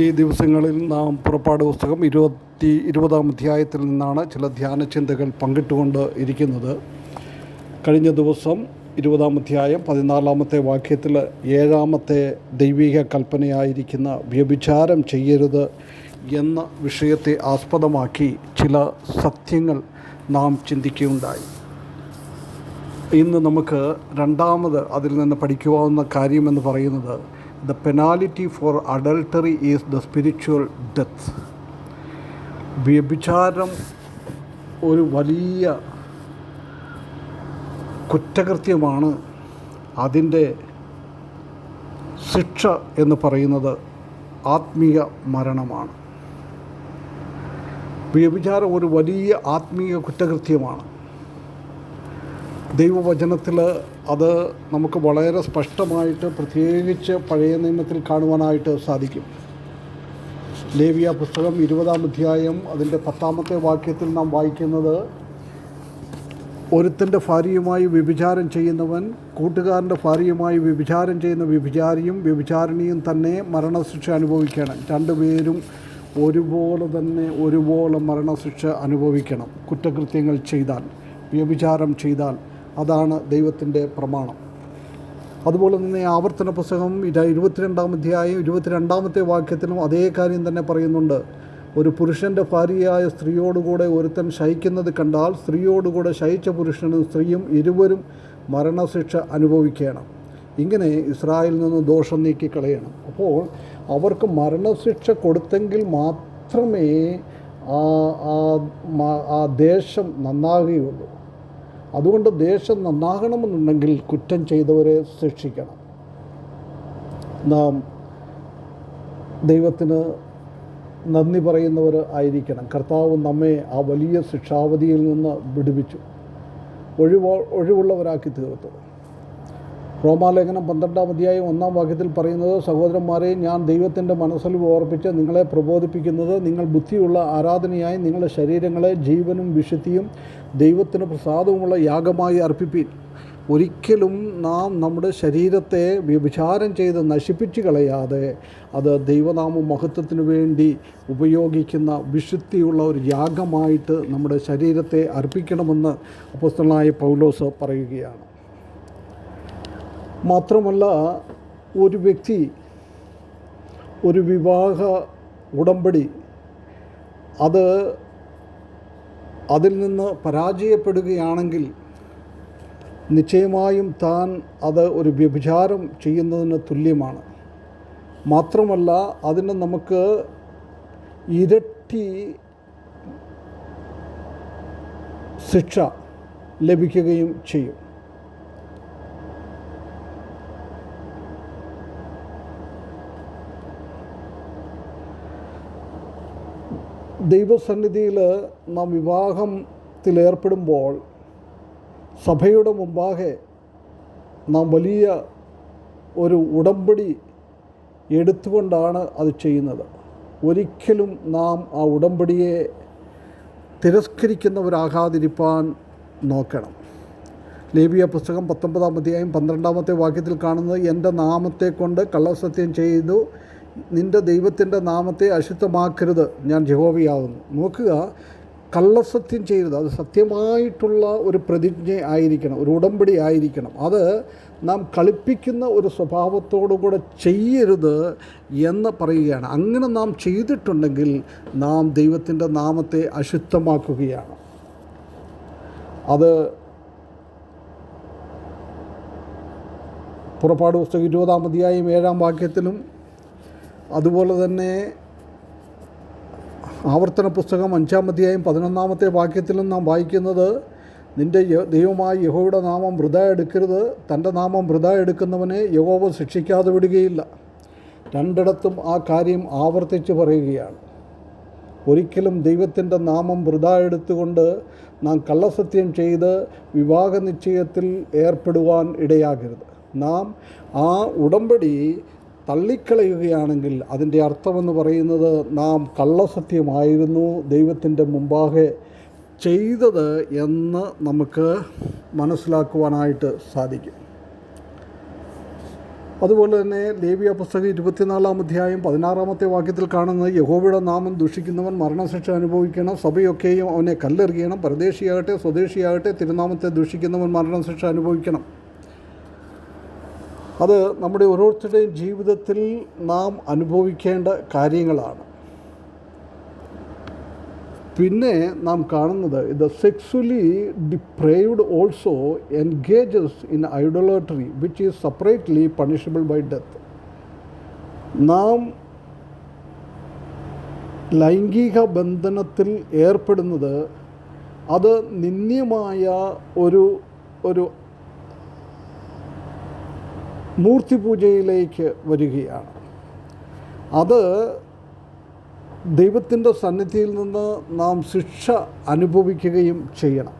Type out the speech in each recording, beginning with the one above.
ഈ ദിവസങ്ങളിൽ നാം പുറപ്പാട് പുസ്തകം ഇരുപത്തി ഇരുപതാം അധ്യായത്തിൽ നിന്നാണ് ചില ധ്യാന ചിന്തകൾ പങ്കിട്ടുകൊണ്ട് ഇരിക്കുന്നത്. കഴിഞ്ഞ ദിവസം ഇരുപതാം അധ്യായം പതിനാലാമത്തെ വാക്യത്തിൽ ഏഴാമത്തെ ദൈവിക കൽപ്പനയായിരിക്കുന്ന വ്യഭിചാരം ചെയ്യരുത് എന്ന വിഷയത്തെ ആസ്പദമാക്കി ചില സത്യങ്ങൾ നാം ചിന്തിക്കുകയുണ്ടായി. ഇന്ന് നമുക്ക് രണ്ടാമത് അതിൽ നിന്ന് പഠിക്കുവാവുന്ന കാര്യമെന്ന് പറയുന്നത് the penalty for adultery is the spiritual death വ്യഭിചാരം ഒരു വലിയ കുറ്റകൃത്യമാണ് അതിന്റെ ശിക്ഷ എന്ന് പറയുന്നത് ആത്മീയ മരണമാണ്. വ്യഭിചാരം ഒരു വലിയ ആത്മീയ കുറ്റകൃത്യമാണ്. ദൈവവചനത്തിൽ അത് നമുക്ക് വളരെ സ്പഷ്ടമായിട്ട് പ്രത്യേകിച്ച് പഴയ നിയമത്തിൽ കാണുവാനായിട്ട് സാധിക്കും. ലേവിയ പുസ്തകം ഇരുപതാം അധ്യായം അതിന്റെ പത്താമത്തെ വാക്യത്തിൽ നാം വായിക്കുന്നത് ഒരുത്തിന്റെ ഭാര്യയുമായി വ്യഭിചാരം ചെയ്യുന്നവൻ കൂട്ടുകാരന്റെ ഭാര്യയുമായി വ്യഭിചാരം ചെയ്യുന്ന വ്യഭിചാരിയും വ്യഭിചാരിണിയും തന്നെ മരണശിക്ഷ അനുഭവിക്കണം. രണ്ടുപേരും ഒരുപോലെ തന്നെ ഒരുപോലെ മരണശിക്ഷ അനുഭവിക്കണം. കുറ്റകൃത്യങ്ങൾ ചെയ്താൽ വ്യഭിചാരം ചെയ്താൽ. അതാണ് ദൈവത്തിന്റെ പ്രമാണം. അതുപോലെ തന്നെ ആവർത്തന പുസ്തകം ഇര- ഇരുപത്തിരണ്ടാം അധ്യായം ഇരുപത്തിരണ്ടാമത്തെ വാക്യത്തിലും അതേ കാര്യം തന്നെ പറയുന്നുണ്ട്. ഒരു പുരുഷന്റെ ഭാര്യയായ സ്ത്രീയോടുകൂടെ ഒരുത്തൻ ശയിക്കുന്നത് കണ്ടാൽ സ്ത്രീയോടുകൂടെ ശയിച്ച പുരുഷനും സ്ത്രീയും ഇരുവരും മരണശിക്ഷ അനുഭവിക്കണം. ഇങ്ങനെ ഇസ്രായേലിൽ നിന്ന് ദോഷം നീക്കി കളയണം അപ്പോൾ അവർക്ക് മരണശിക്ഷ കൊടുത്തെങ്കിൽ മാത്രമേ ആ ആ ദേശം നന്നാകുകയുള്ളൂ. അതുകൊണ്ട് ദേശം നന്നാകണമെന്നുണ്ടെങ്കിൽ കുറ്റം ചെയ്തവരെ ശിക്ഷിക്കണം. നാം ദൈവത്തിന് നന്ദി പറയുന്നവർ ആയിരിക്കണം. കർത്താവ് നമ്മെ ആ വലിയ ശിക്ഷാവധിയിൽ നിന്ന് വിടുവിച്ചു. ഒഴിവ് ഒഴിവുള്ളവരാക്കി തീർത്തു റോമാലേഖനം പന്ത്രണ്ടാം അധ്യായം ഒന്നാം വാക്യത്തിൽ പറയുന്നത് സഹോദരന്മാരെ ഞാൻ ദൈവത്തിന്റെ മനസ്സിൽ ഓർപ്പിച്ച് നിങ്ങളെ പ്രബോധിപ്പിക്കുന്നത് നിങ്ങൾ ബുദ്ധിയുള്ള ആരാധനയായി നിങ്ങളുടെ ശരീരങ്ങളെ ജീവനും വിശുദ്ധിയും ദൈവത്തിന് പ്രസാദവുമുള്ള യാഗമായി അർപ്പിപ്പീൻ. ഒരിക്കലും നാം നമ്മുടെ ശരീരത്തെ വ്യഭിചാരം ചെയ്ത് നശിപ്പിച്ച് കളയാതെ അത് ദൈവനാമ മഹത്വത്തിന് വേണ്ടി ഉപയോഗിക്കുന്ന വിശുദ്ധിയുള്ള ഒരു യാഗമായിട്ട് നമ്മുടെ ശരീരത്തെ അർപ്പിക്കണമെന്ന് അപ്പസ്തനായ പൗലോസ് പറയുകയാണ്. മാത്രമല്ല ഒരു വ്യക്തി ഒരു വിവാഹ ഉടമ്പടി അത് അതിൽ നിന്ന് പരാജയപ്പെടുകയാണെങ്കിൽ നിശ്ചയമായും താൻ അത് ഒരു വ്യഭിചാരം ചെയ്യുന്നതിന് തുല്യമാണ്. മാത്രമല്ല അതിന് നമുക്ക് ഇരട്ടി ശിക്ഷ ലഭിക്കുകയും ചെയ്യും. ദൈവസന്നിധിയിൽ നാം വിവാഹത്തിലേർപ്പെടുമ്പോൾ സഭയുടെ മുമ്പാകെ നാം വലിയ ഒരു ഉടമ്പടി എടുത്തുകൊണ്ടാണ് അത് ചെയ്യുന്നത്. ഒരിക്കലും നാം ആ ഉടമ്പടിയെ തിരസ്കരിക്കുന്നവരാകാതിരിപ്പാൻ നോക്കണം. ലേബിയ പുസ്തകം പത്തൊമ്പതാം അധ്യായം പന്ത്രണ്ടാമത്തെ വാക്യത്തിൽ കാണുന്നത് എന്റെ നാമത്തെ കൊണ്ട് കള്ളസത്യം ചെയ്തു നിന്റെ ദൈവത്തിന്റെ നാമത്തെ അശുദ്ധമാക്കരുത്. ഞാൻ ജഹോബിയാവുന്നു നോക്കുക കള്ളസത്യം ചെയ്യരുത്. അത് സത്യമായിട്ടുള്ള ഒരു പ്രതിജ്ഞ ആയിരിക്കണം ഒരു ഉടമ്പടി ആയിരിക്കണം. അത് നാം കളിപ്പിക്കുന്ന ഒരു സ്വഭാവത്തോടു കൂടെ ചെയ്യരുത് എന്ന് പറയുകയാണ്. അങ്ങനെ നാം ചെയ്തിട്ടുണ്ടെങ്കിൽ നാം ദൈവത്തിന്റെ നാമത്തെ അശുദ്ധമാക്കുകയാണ്. അത് പുറപ്പാട് പുസ്തകം ഇരുപതാം അധ്യായം ഏഴാം വാക്യത്തിലും അതുപോലെ തന്നെ ആവർത്തന പുസ്തകം അഞ്ചാം അധ്യായം പതിനൊന്നാമത്തെ വാക്യത്തിലും നാം വായിക്കുന്നത് നിന്റെ ദൈവമായ യഹോയുടെ നാമം വൃത എടുക്കരുത്. തന്റെ നാമം വൃത എടുക്കുന്നവനെ യഹോവ ശിക്ഷിക്കാതെ വിടുകയില്ല. രണ്ടിടത്തും ആ കാര്യം ആവർത്തിച്ച് പറയുകയാണ്. ഒരിക്കലും ദൈവത്തിന്റെ നാമം വൃതാ എടുത്തുകൊണ്ട് നാം കള്ളസത്യം ചെയ്ത് വിവാഹ നിശ്ചയത്തിൽ ഏർപ്പെടുവാൻ ഇടയാകരുത്. നാം ആ ഉടമ്പടി തള്ളിക്കളയുകയാണെങ്കിൽ അതിന്റെ അർത്ഥമെന്ന് പറയുന്നത് നാം കള്ളസത്യമായിരുന്നു ദൈവത്തിന്റെ മുമ്പാകെ ചെയ്തത് എന്ന് നമുക്ക് മനസ്സിലാക്കുവാനായിട്ട് സാധിക്കും. അതുപോലെ തന്നെ ലേവിയ പുസ്തകം ഇരുപത്തിനാലാം അധ്യായം പതിനാറാമത്തെ വാക്യത്തിൽ കാണുന്നത് യഹോവയുടെ നാമം ദുഷിക്കുന്നവൻ മരണശിക്ഷ അനുഭവിക്കണം സഭയൊക്കെയും അവനെ കല്ലെറിയണം പരദേശിയാകട്ടെ സ്വദേശിയാകട്ടെ തിരുനാമത്തെ ദുഷിക്കുന്നവൻ മരണശിക്ഷ അനുഭവിക്കണം. അത് നമ്മുടെ ഓരോരുത്തരുടെയും ജീവിതത്തിൽ നാം അനുഭവിക്കേണ്ട കാര്യങ്ങളാണ്. പിന്നെ നാം കാണുന്നത് ഇത് sexually deprived also engages in idolatry which is separately punishable by death നാം ലൈംഗിക ബന്ധനത്തിൽ ഏർപ്പെടുന്നത് അത് നിന്ദ്യമായ ഒരു ഒരു മൂർത്തിപൂജയിലേക്ക് വരികയാണ്. അത് ദൈവത്തിന്റെ സന്നിധിയിൽ നിന്ന് നാം ശിക്ഷ അനുഭവിക്കുകയും ചെയ്യണം.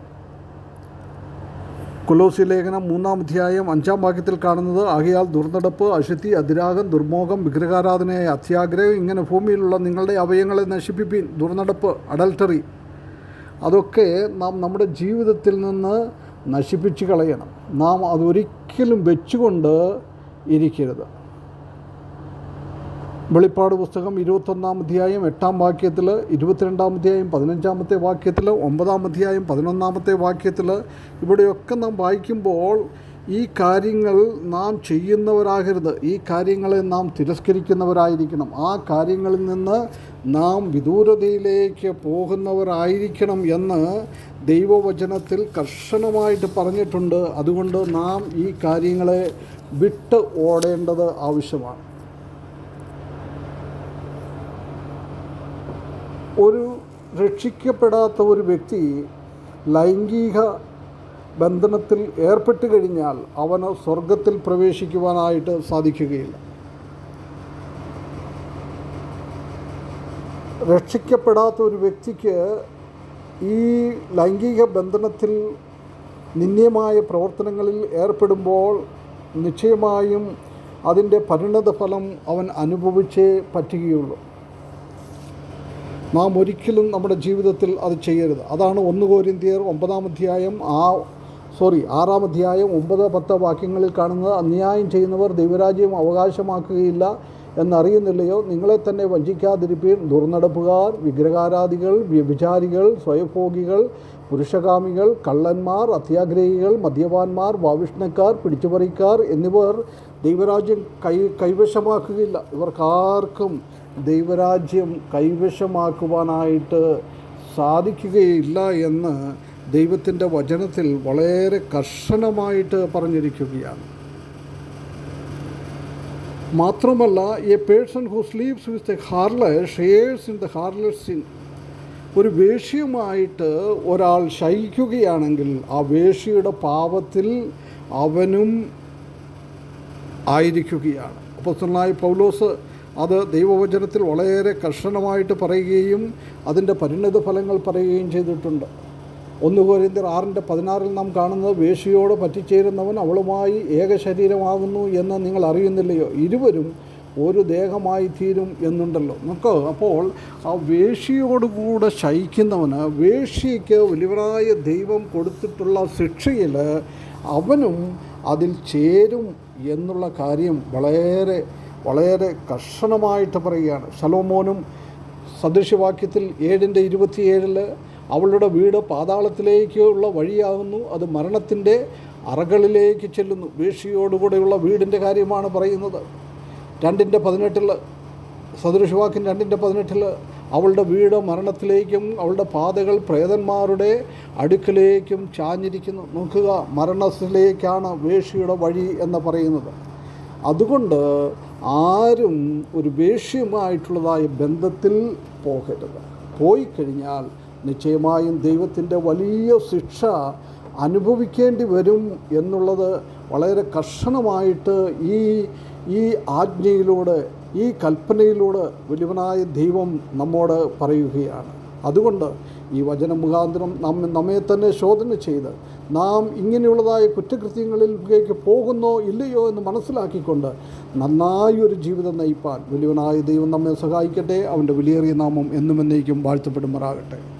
കുലോസി ലേഖനം മൂന്നാം അധ്യായം അഞ്ചാം വാക്യത്തിൽ കാണുന്നത് ആകയാൽ ദുർനടപ്പ് അശുദ്ധി അതിരാഗം ദുർമോഹം വിഗ്രഹാരാധനയായ അത്യാഗ്രഹം ഇങ്ങനെ ഭൂമിയിലുള്ള നിങ്ങളുടെ അവയങ്ങളെ നശിപ്പിപ്പീൻ ദുർനടപ്പ് അഡൽട്ടറി. അതൊക്കെ നാം നമ്മുടെ ജീവിതത്തിൽ നിന്ന് നശിപ്പിച്ച് കളയണം. നാം അതൊരിക്കലും വെച്ചുകൊണ്ട് ഇരിക്കരുത്. വെളിപ്പാട് പുസ്തകം ഇരുപത്തൊന്നാം അധ്യായം എട്ടാം വാക്യത്തിൽ ഇരുപത്തിരണ്ടാം അധ്യായം പതിനഞ്ചാമത്തെ വാക്യത്തിൽ ഒമ്പതാം അധ്യായം പതിനൊന്നാമത്തെ വാക്യത്തിൽ ഇവിടെയൊക്കെ നാം വായിക്കുമ്പോൾ ഈ കാര്യങ്ങൾ നാം ചെയ്യുന്നവരാകരുത്. ഈ കാര്യങ്ങളെ നാം തിരസ്കരിക്കുന്നവരായിരിക്കണം. ആ കാര്യങ്ങളിൽ നിന്ന് നാം വിദൂരതയിലേക്ക് പോകുന്നവരായിരിക്കണം എന്ന് ദൈവവചനത്തിൽ കർശനമായിട്ട് പറഞ്ഞിട്ടുണ്ട്. അതുകൊണ്ട് നാം ഈ കാര്യങ്ങളെ വിട്ട് ഓടേണ്ടത് ആവശ്യമാണ്. ഒരു രക്ഷിക്കപ്പെടാത്ത ഒരു വ്യക്തി ലൈംഗിക ബന്ധനത്തിൽ ഏർപ്പെട്ട് കഴിഞ്ഞാൽ അവന് സ്വർഗത്തിൽ പ്രവേശിക്കുവാനായിട്ട് സാധിക്കുകയില്ല. രക്ഷിക്കപ്പെടാത്ത ഒരു വ്യക്തിക്ക് ഈ ലൈംഗിക ബന്ധനത്തിൽ നിന്ദ്യമായ പ്രവർത്തനങ്ങളിൽ ഏർപ്പെടുമ്പോൾ നിശ്ചയമായും അതിന്റെ പരിണത ഫലം അവൻ അനുഭവിച്ചേ പറ്റുകയുള്ളൂ. നാം ഒരിക്കലും നമ്മുടെ ജീവിതത്തിൽ അത് ചെയ്യരുത്. അതാണ് ഒന്ന് കോരിന്തിയർ ഒമ്പതാം അധ്യായം ആ സോറി ആറാം അധ്യായം ഒമ്പത് പത്ത് വാക്യങ്ങളിൽ കാണുന്നത് അന്യായം ചെയ്യുന്നവർ ദൈവരാജ്യം അവകാശമാക്കുകയില്ല എന്നറിയുന്നില്ലയോ? നിങ്ങളെ തന്നെ വഞ്ചിക്കാതിരിപ്പീൻ ദുർനടപ്പുകാർ വിഗ്രഹാരാധികൾ വ്യഭിചാരികൾ സ്വയഭോഗികൾ പുരുഷകാമികൾ കള്ളന്മാർ അത്യാഗ്രഹികൾ മദ്യപാന്മാർ വാവിഷ്ണക്കാർ പിടിച്ചുപറിക്കാർ എന്നിവർ ദൈവരാജ്യം കൈ കൈവശമാക്കുകയില്ല. ഇവർക്കാർക്കും ദൈവരാജ്യം കൈവശമാക്കുവാനായിട്ട് സാധിക്കുകയില്ല എന്ന് ദൈവത്തിന്റെ വചനത്തിൽ വളരെ കർശനമായിട്ട് പറഞ്ഞിരിക്കുകയാണ്. മാത്രമല്ല a person who sleeps with a harlot shares in the harlot sin ഒരു വേഷ്യമായിട്ട് ഒരാൾ ശയിക്കുകയാണെങ്കിൽ ആ വേഷ്യയുടെ പാപത്തിൽ അവനും ആയിരിക്കുകയാണ്. അപ്പോസ്തലനായ പൗലോസ് അത് ദൈവവചനത്തിൽ വളരെ കർശനമായിട്ട് പറയുകയും അതിന്റെ പരിണിത ഫലങ്ങൾ പറയുകയും ചെയ്തിട്ടുണ്ട്. ഒന്ന് കോരിന്തർ ആറിന്റെ പതിനാറിൽ നാം കാണുന്നത് വേഷിയോട് പറ്റിച്ചേരുന്നവൻ അവളുമായി ഏക ശരീരമാകുന്നു എന്ന് നിങ്ങൾ അറിയുന്നില്ലയോ? ഇരുവരും ഒരു ദേഹമായി തീരും എന്നുണ്ടല്ലോ. നമുക്ക് അപ്പോൾ ആ വേഷിയോടുകൂടെ ശയിക്കുന്നവന് വേഷിക്ക് വലിയവരായ ദൈവം കൊടുത്തിട്ടുള്ള ശിക്ഷയിൽ അവനും അതിൽ ചേരും എന്നുള്ള കാര്യം വളരെ വളരെ കർശനമായിട്ട് പറയുകയാണ്. ശലോമോനും സദൃശ്യവാക്യത്തിൽ ഏഴിന്റെ ഇരുപത്തിയേഴിൽ അവളുടെ വീട് പാതാളത്തിലേക്കുള്ള വഴിയാകുന്നു. അത് മരണത്തിന്റെ അറകളിലേക്ക് ചെല്ലുന്നു. വീഴ്ചയോടുകൂടെയുള്ള വീടിന്റെ കാര്യമാണ് പറയുന്നത്. രണ്ടിന്റെ പതിനെട്ടിൽ സദൃശവാക്കിൻ രണ്ടിന്റെ പതിനെട്ടിൽ അവളുടെ വീട് മരണത്തിലേക്കും അവളുടെ പാതകൾ പ്രേതന്മാരുടെ അടുക്കലേക്കും ചാഞ്ഞിരിക്കുന്നു. നോക്കുക മരണത്തിലേക്കാണ് വേഷിയുടെ വഴി എന്ന് പറയുന്നത്. അതുകൊണ്ട് ആരും ഒരു വേഷ്യമായിട്ടുള്ളതായ ബന്ധത്തിൽ പോകരുത്. പോയി കഴിഞ്ഞാൽ നിശ്ചയമായും ദൈവത്തിന്റെ വലിയ ശിക്ഷ അനുഭവിക്കേണ്ടി വരും എന്നുള്ളത് വളരെ കർശനമായിട്ട് ഈ ഈ ആജ്ഞയിലൂടെ ഈ കൽപ്പനയിലൂടെ വലിയവനായ ദൈവം നമ്മോട് പറയുകയാണ്. അതുകൊണ്ട് ഈ വചന മുഖാന്തരം നമ്മെ നമ്മെ തന്നെ ശോധന ചെയ്ത് നാം ഇങ്ങനെയുള്ളതായ കുറ്റകൃത്യങ്ങളിലേക്ക് പോകുന്നോ ഇല്ലയോ എന്ന് മനസ്സിലാക്കിക്കൊണ്ട് നന്നായി ഒരു ജീവിതം നയിപ്പാൻ വലിയവനായ ദൈവം നമ്മെ സഹായിക്കട്ടെ. അവന്റെ വിലയേറിയ നാമം എന്നും എന്നേക്കും വാഴ്ത്തപ്പെടുമാറാകട്ടെ.